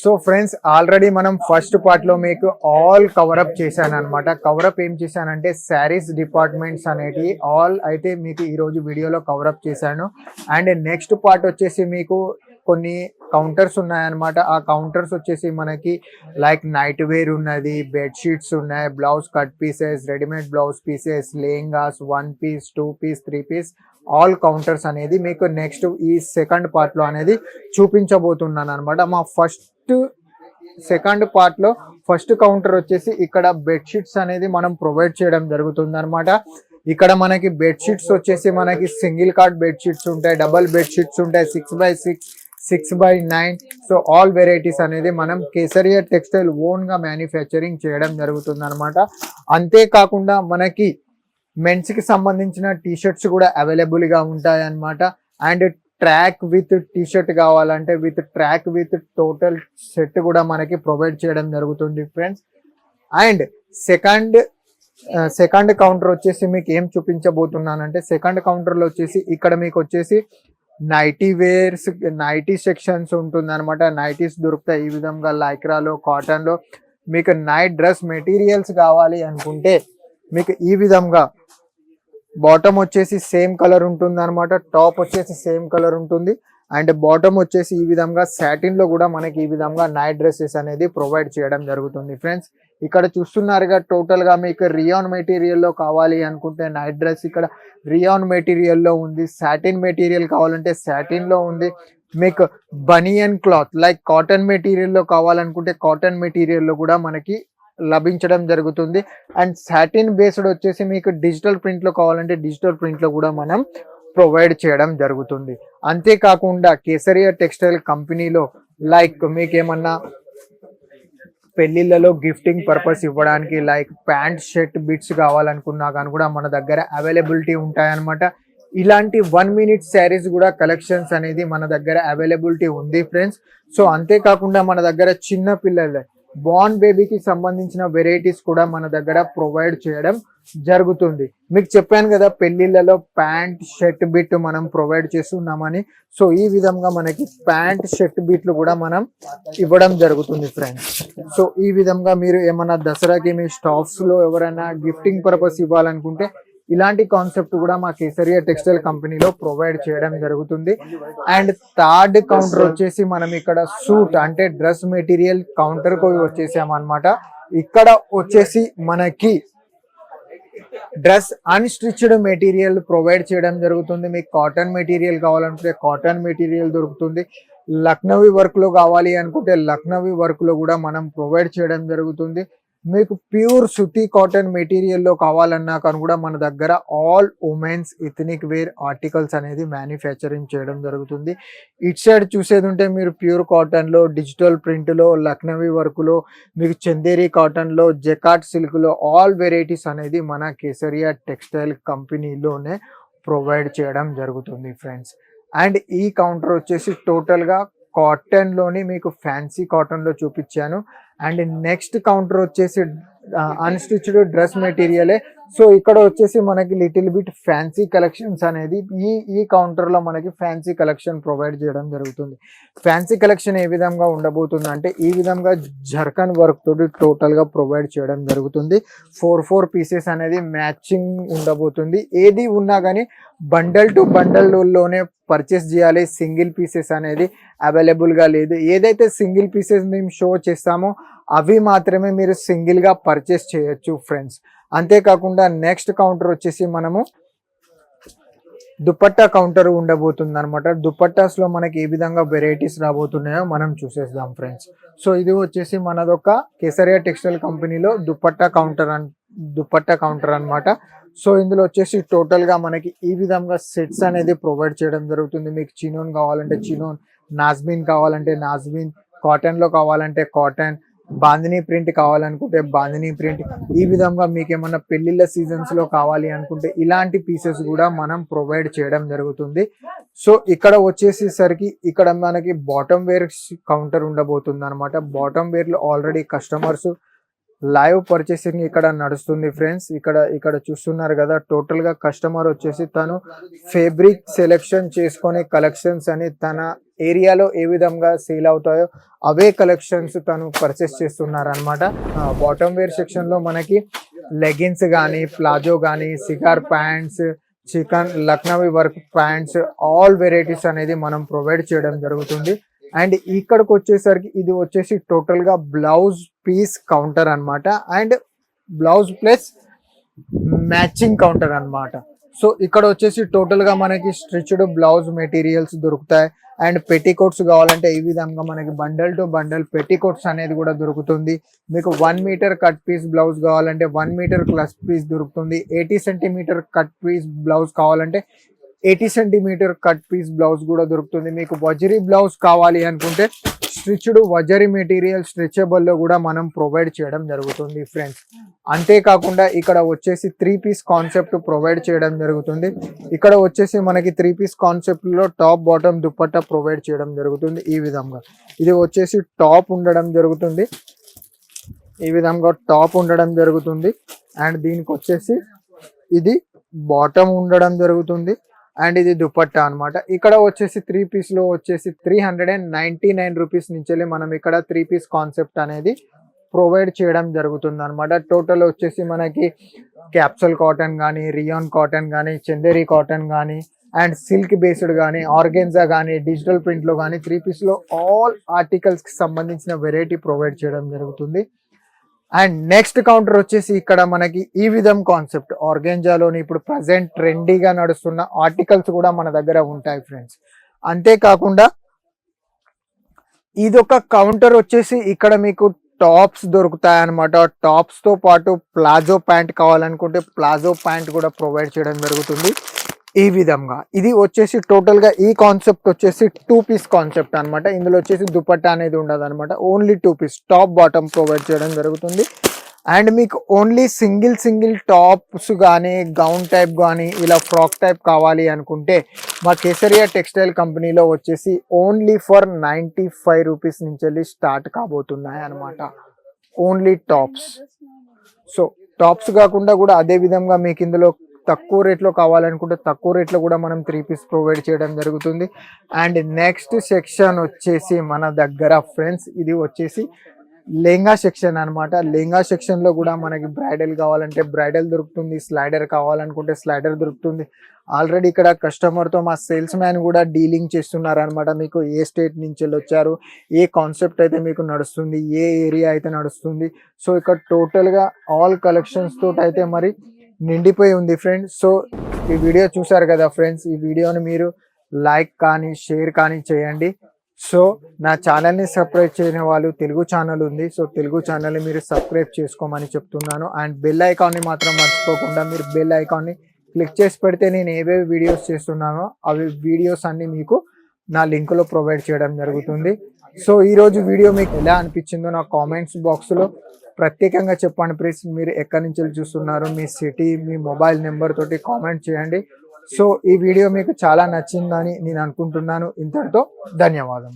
So friends already మనం first పార్ట్లో మీకు ఆల్ కవరప్ చేశాను అనమాట కవరప్ ఏం చేశానంటే శారీస్ డిపార్ట్మెంట్స్ అనేటివి ఆల్ అయితే మీకు ఈ రోజు వీడియోలో కవరప్ చేశాను. అండ్ నెక్స్ట్ పార్ట్ వచ్చేసి మీకు కొన్ని కౌంటర్స్ ఉన్నాయన్నమాట. ఆ కౌంటర్స్ వచ్చేసి మనకి లైక్ నైట్ వేర్ ఉన్నది బెడ్ షీట్స్ ఉన్నాయి blouse cut pieces readymade blouse pieces లేంగాస్ one piece two piece three piece all counters అనేది మీకు నెక్స్ట్ ఈ సెకండ్ పార్ట్లో అనేది చూపించబోతున్నాను అనమాట మా ఫస్ట్ సెకండ్ పార్ట్లో ఫస్ట్ కౌంటర్ వచ్చేసి ఇక్కడ బెడ్షీట్స్ అనేది మనం ప్రొవైడ్ చేయడం జరుగుతుంది అనమాట ఇక్కడ మనకి బెడ్షీట్స్ వచ్చేసి మనకి సింగిల్ కార్డ్ బెడ్షీట్స్ ఉంటాయి డబల్ బెడ్షీట్స్ ఉంటాయి six by six six by nine so all varieties అనేది మనం కేసరియా టెక్స్టైల్ ఓన్గా మ్యానుఫ్యాక్చరింగ్ చేయడం జరుగుతుంది అనమాట అంతేకాకుండా మనకి మెన్స్కి సంబంధించిన టీ షర్ట్స్ కూడా అవైలబుల్గా ఉంటాయి అన్నమాట. And track with T shirt కావాలంటే with track with total set కూడా మనకి ప్రొవైడ్ చేయడం జరుగుతుంది friends and second second counter వచ్చేసి మీకు ఏం చూపించబోతున్నానంటే సెకండ్ కౌంటర్లో వచ్చేసి ఇక్కడ మీకు వచ్చేసి నైటీ వేర్స్ నైటీ సెక్షన్స్ ఉంటుంది అనమాట నైటీస్ దొరుకుతాయి ఈ విధంగా లైక్రాలో కాటన్లో మీకు నైట్ డ్రెస్ మెటీరియల్స్ కావాలి అనుకుంటే మీకు ఈ విధంగా బాటమ్ వచ్చేసి సేమ్ కలర్ ఉంటుంది అనమాట టాప్ వచ్చేసి సేమ్ కలర్ ఉంటుంది. అండ్ బాటమ్ వచ్చేసి ఈ విధంగా సాటిన్లో కూడా మనకి ఈ విధంగా నైట్ డ్రెస్సెస్ అనేది ప్రొవైడ్ చేయడం జరుగుతుంది ఫ్రెండ్స్. ఇక్కడ చూస్తున్నారుగా టోటల్గా మీకు రియాన్ మెటీరియల్లో కావాలి అనుకుంటే నైట్ డ్రెస్ ఇక్కడ రియాన్ మెటీరియల్లో ఉంది. సాటిన్ మెటీరియల్ కావాలంటే సాటిన్లో ఉంది. మీకు బనియన్ క్లాత్ లైక్ కాటన్ మెటీరియల్లో కావాలనుకుంటే కాటన్ మెటీరియల్లో కూడా మనకి లభించడం జరుగుతుంది. అండ్ సాటిన్ బేస్డ్ వచ్చేసి మీకు డిజిటల్ ప్రింట్లో కావాలంటే డిజిటల్ ప్రింట్లో కూడా మనం ప్రొవైడ్ చేయడం జరుగుతుంది. అంతేకాకుండా కేసరియా టెక్స్టైల్ కంపెనీలో లైక్ మీకు ఏమన్నా పెళ్ళిళ్ళలో గిఫ్టింగ్ పర్పస్ ఇవ్వడానికి లైక్ ప్యాంట్ షర్ట్ బిట్స్ కావాలనుకున్నా కానీ కూడా మన దగ్గర అవైలబిలిటీ ఉంటాయన్నమాట. ఇలాంటి వన్ మినిట్ శారీస్ కూడా కలెక్షన్స్ అనేది మన దగ్గర అవైలబిలిటీ ఉంది ఫ్రెండ్స్. సో అంతేకాకుండా మన దగ్గర చిన్న పిల్లల బార్న్ బేబీకి సంబంధించిన వెరైటీస్ కూడా మన దగ్గర ప్రొవైడ్ చేయడం జరుగుతుంది. మీకు చెప్పాను కదా పెళ్ళిళ్ళలో ప్యాంట్ షర్ట్ బిట్ మనం ప్రొవైడ్ చేస్తున్నామని. సో ఈ విధంగా మనకి ప్యాంట్ షర్ట్ బిట్లు కూడా మనం ఇవ్వడం జరుగుతుంది ఫ్రెండ్స్ సో ఈ విధంగా మీరు ఏమన్నా దసరాకి మీ స్టాఫ్స్లో ఎవరైనా గిఫ్టింగ్ పర్పస్ ఇవ్వాలనుకుంటే ఇలాంటి కాన్సెప్ట్ కూడా మా కేసరియా టెక్స్టైల్ కంపెనీలో ప్రొవైడ్ చేయడం జరుగుతుంది. అండ్ థర్డ్ కౌంటర్ వచ్చేసి మనం ఇక్కడ సూట్ అంటే డ్రెస్ మెటీరియల్ కౌంటర్కు వచ్చేసామన్నమాట ఇక్కడ వచ్చేసి మనకి డ్రెస్ అన్స్టిచ్డ్ మెటీరియల్ ప్రొవైడ్ చేయడం జరుగుతుంది. మీకు కాటన్ మెటీరియల్ కావాలనుకుంటే కాటన్ మెటీరియల్ దొరుకుతుంది. లక్నవీ వర్క్లో కావాలి అనుకుంటే లక్నవీ వర్క్లో కూడా మనం ప్రొవైడ్ చేయడం జరుగుతుంది. మీకు ప్యూర్ సుతి కాటన్ మెటీరియల్లో కావాలన్నా కానీ కూడా మన దగ్గర all women's ethnic wear articles అనేది మ్యానుఫ్యాక్చరింగ్ చేయడం జరుగుతుంది. ఇట్ సైడ్ చూసేది ఉంటే మీరు ప్యూర్ కాటన్లో డిజిటల్ ప్రింట్లో లక్నవీ వర్క్లో మీకు చందేరి కాటన్లో జెకాట్ సిల్క్లో ఆల్ వెరైటీస్ అనేది మన కేసరియా టెక్స్టైల్ కంపెనీలోనే ప్రొవైడ్ చేయడం జరుగుతుంది ఫ్రెండ్స్ అండ్ ఈ కౌంటర్ వచ్చేసి టోటల్గా గా కాటన్లోని మీకు ఫ్యాన్సీ కాటన్లో చూపించాను. అండ్ నెక్స్ట్ కౌంటర్ వచ్చేసి అన్స్టిచ్డ్ డ్రెస్ మెటీరియలే సో ఇక్కడ వచ్చేసి మనకి లిటిల్ బిట్ ఫ్యాన్సీ కలెక్షన్స్ అనేది ఈ ఈ కౌంటర్లో మనకి ఫ్యాన్సీ కలెక్షన్ ప్రొవైడ్ చేయడం జరుగుతుంది. ఫ్యాన్సీ కలెక్షన్ ఏ విధంగా ఉండబోతుంది అంటే ఈ విధంగా జర్కన్ వర్క్ తోటి టోటల్గా ప్రొవైడ్ చేయడం జరుగుతుంది. ఫోర్ ఫోర్ పీసెస్ అనేది మ్యాచింగ్ ఉండబోతుంది. ఏది ఉన్నా కానీ బండల్ టు బండల్లోనే పర్చేస్ చేయాలి. సింగిల్ పీసెస్ అనేది అవైలబుల్గా లేదు. ఏదైతే సింగిల్ పీసెస్ మేము షో చేస్తామో అవి మాత్రమే మీరు సింగిల్గా పర్చేస్ చేయొచ్చు ఫ్రెండ్స్ అంతేకాకుండా నెక్స్ట్ కౌంటర్ వచ్చేసి మనము దుపట్టా కౌంటర్ ఉండబోతుంది అనమాట దుపట్టాస్లో మనకి ఏ విధంగా వెరైటీస్ రాబోతున్నాయో మనం చూసేద్దాం ఫ్రెండ్స్. సో ఇది వచ్చేసి మనదొక కేసరియా టెక్స్టైల్ కంపెనీలో దుపట్టా కౌంటర్ అన్ దుపట్టా కౌంటర్ అనమాట సో ఇందులో వచ్చేసి టోటల్గా మనకి ఈ విధంగా సెట్స్ అనేది ప్రొవైడ్ చేయడం జరుగుతుంది. మీకు చినోన్ కావాలంటే చినోన్ నాజ్మిన్ కావాలంటే నాజ్మిన్ కాటన్లో కావాలంటే కాటన్ బాందినీ ప్రింట్ కావాలనుకుంటే బాందినీ ప్రింట్. ఈ విధంగా మీకు ఏమన్నా పెళ్ళిళ్ళ సీజన్స్లో కావాలి అనుకుంటే ఇలాంటి పీసెస్ కూడా మనం ప్రొవైడ్ చేయడం జరుగుతుంది. సో ఇక్కడ వచ్చేసేసరికి ఇక్కడ మనకి బాటమ్ వేర్ కౌంటర్ ఉండబోతుంది అనమాట బాటమ్ వేర్లో ఆల్రెడీ కస్టమర్స్ లైవ్ పర్చేసింగ్ ఇక్కడ నడుస్తుంది ఫ్రెండ్స్ ఇక్కడ ఇక్కడ చూస్తున్నారు కదా టోటల్గా కస్టమర్ వచ్చేసి తను ఫేబ్రిక్ సెలెక్షన్ చేసుకొని కలెక్షన్స్ అని తన ఏరియాలో ఏ విధంగా సేల్ అవుతాయో అవే కలెక్షన్స్ తను పర్చేస్ చేస్తున్నారు అనమాట బాటమ్ వేర్ సెక్షన్లో మనకి లెగిన్స్ కానీ ప్లాజో కానీ cigar pants chikan Lucknowi work pants all varieties అనేది మనం ప్రొవైడ్ చేయడం జరుగుతుంది. అండ్ ఇక్కడికి వచ్చేసరికి ఇది వచ్చేసి టోటల్గా బ్లౌజ్ పీస్ కౌంటర్ అనమాట and blouse plus matching counter అన్నమాట. సో ఇక్కడ వచ్చేసి టోటల్గా మనకి స్ట్రిచ్డ్ బ్లౌజ్ మెటీరియల్స్ దొరుకుతాయి. అండ్ పెట్టికోట్స్ కావాలంటే ఈ విధంగా మనకి బండల్ టు బండల్ పెట్టికోట్స్ అనేది కూడా దొరుకుతుంది. మీకు one metre cut piece blouse కావాలంటే వన్ మీటర్ క్లస్ పీస్ దొరుకుతుంది. Eighty centimetre cut piece blouse కావాలంటే eighty centimetre cut piece blouse కూడా దొరుకుతుంది. మీకు వజరీ బ్లౌజ్ కావాలి అనుకుంటే స్ట్రిచ్డ్ వజరీ మెటీరియల్ స్ట్రెచబుల్లో కూడా మనం ప్రొవైడ్ చేయడం జరుగుతుంది ఫ్రెండ్స్. అంతేకాకుండా ఇక్కడ వచ్చేసి త్రీ పీస్ కాన్సెప్ట్ ప్రొవైడ్ చేయడం జరుగుతుంది. ఇక్కడ వచ్చేసి మనకి త్రీ పీస్ కాన్సెప్ట్లో టాప్ బాటమ్ దుప్పట్టా ప్రొవైడ్ చేయడం జరుగుతుంది ఈ విధంగా. ఇది వచ్చేసి టాప్ ఉండడం జరుగుతుంది. ఈ విధంగా టాప్ ఉండడం జరుగుతుంది. అండ్ దీనికి వచ్చేసి ఇది బాటమ్ ఉండడం జరుగుతుంది. అండ్ ఇది దుపట్టా అన్నమాట. ఇక్కడ వచ్చేసి త్రీ పీస్లో వచ్చేసి three hundred and ninety nine rupees నుంచి మనం ఇక్కడ త్రీ పీస్ కాన్సెప్ట్ అనేది ప్రొవైడ్ చేయడం జరుగుతుంది అనమాట టోటల్ వచ్చేసి మనకి క్యాప్సల్ కాటన్ కానీ రియాన్ కాటన్ కానీ చందేరి కాటన్ కానీ అండ్ సిల్క్ బేస్డ్ కానీ ఆర్గెన్జా కానీ డిజిటల్ ప్రింట్లో కానీ త్రీ పీస్లో ఆల్ ఆర్టికల్స్కి సంబంధించిన వెరైటీ ప్రొవైడ్ చేయడం జరుగుతుంది. అండ్ నెక్స్ట్ కౌంటర్ వచ్చేసి ఇక్కడ మనకి ఈ విధం కాన్సెప్ట్. ఆర్గెంజాలోని ఇప్పుడు ప్రజెంట్ ట్రెండీగా నడుస్తున్న ఆర్టికల్స్ కూడా మన దగ్గర ఉంటాయి ఫ్రెండ్స్ అంతేకాకుండా ఇది ఒక కౌంటర్ వచ్చేసి ఇక్కడ మీకు టాప్స్ దొరుకుతాయి అనమాట టాప్స్తో పాటు ప్లాజో ప్యాంట్ కావాలనుకుంటే ప్లాజో ప్యాంట్ కూడా ప్రొవైడ్ చేయడం జరుగుతుంది. ఈ విధంగా. ఇది వచ్చేసి టోటల్గా ఈ కాన్సెప్ట్ వచ్చేసి టూ పీస్ కాన్సెప్ట్ అనమాట ఇందులో వచ్చేసి దుపట్టా అనేది ఉండదు అనమాట only two piece top bottom provide చేయడం జరుగుతుంది. అండ్ మీకు ఓన్లీ సింగిల్ సింగిల్ టాప్స్ కానీ గౌన్ టైప్ కానీ ఇలా ఫ్రాక్ టైప్ కావాలి అనుకుంటే మా కేసరియా టెక్స్టైల్ కంపెనీలో వచ్చేసి only for ninety five rupees నుంచి వెళ్ళి స్టార్ట్ కాబోతున్నాయి అనమాట ఓన్లీ టాప్స్ సో టాప్స్ కాకుండా కూడా అదే విధంగా మీకు ఇందులో తక్కువ రేట్లో కావాలనుకుంటే తక్కువ రేట్లో కూడా మనం త్రీ పీస్ ప్రొవైడ్ చేయడం జరుగుతుంది. అండ్ నెక్స్ట్ సెక్షన్ వచ్చేసి మన దగ్గర ఫ్రెండ్స్ ఇది వచ్చేసి లెంగా సెక్షన్ అనమాట లెంగా సెక్షన్లో కూడా మనకి బ్రైడల్ కావాలంటే బ్రైడల్ దొరుకుతుంది స్లైడర్ కావాలనుకుంటే స్లైడర్ దొరుకుతుంది. ఆల్రెడీ ఇక్కడ కస్టమర్తో మా సేల్స్ మ్యాన్ కూడా డీలింగ్ చేస్తున్నారు అనమాట మీకు ఏ స్టేట్ నుంచి వెళ్ళి వచ్చారు ఏ కాన్సెప్ట్ అయితే మీకు నడుస్తుంది ఏ ఏరియా అయితే నడుస్తుంది. సో ఇక్కడ టోటల్గా ఆల్ కలెక్షన్స్ తోటి అయితే మరి నిండిపోయి ఉంది ఫ్రెండ్స్ సో ఈ వీడియో చూసారు కదా ఫ్రెండ్స్ ఈ వీడియోని మీరు లైక్ కానీ షేర్ కానీ చేయండి. సో నా ఛానల్ని సబ్స్క్రైబ్ చేయని వాళ్ళు తెలుగు ఛానల్ ఉంది. సో తెలుగు ఛానల్ని మీరు సబ్స్క్రైబ్ చేసుకోమని చెప్తున్నాను. అండ్ బెల్ ఐకాన్ని మాత్రం మర్చిపోకుండా మీరు బెల్ ఐకాన్ని క్లిక్ చేసి పెడితే నేను ఏవేవి వీడియోస్ చేస్తున్నానో అవి వీడియోస్ అన్నీ మీకు నా లింకులో ప్రొవైడ్ చేయడం జరుగుతుంది. సో ఈరోజు వీడియో మీకు ఎలా అనిపించిందో నా కామెంట్స్ బాక్స్లో ప్రత్యేకంగా చెప్పండి ప్లీజ్ మీరు ఎక్కడి నుంచి చూస్తున్నారు? మీ సిటీ మీ మొబైల్ నెంబర్ తోటి కామెంట్ చేయండి. సో ఈ వీడియో మీకు చాలా నచ్చిందని నేను అనుకుంటున్నాను. ఇంతటితో ధన్యవాదం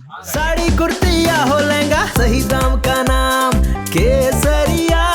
కేసరియా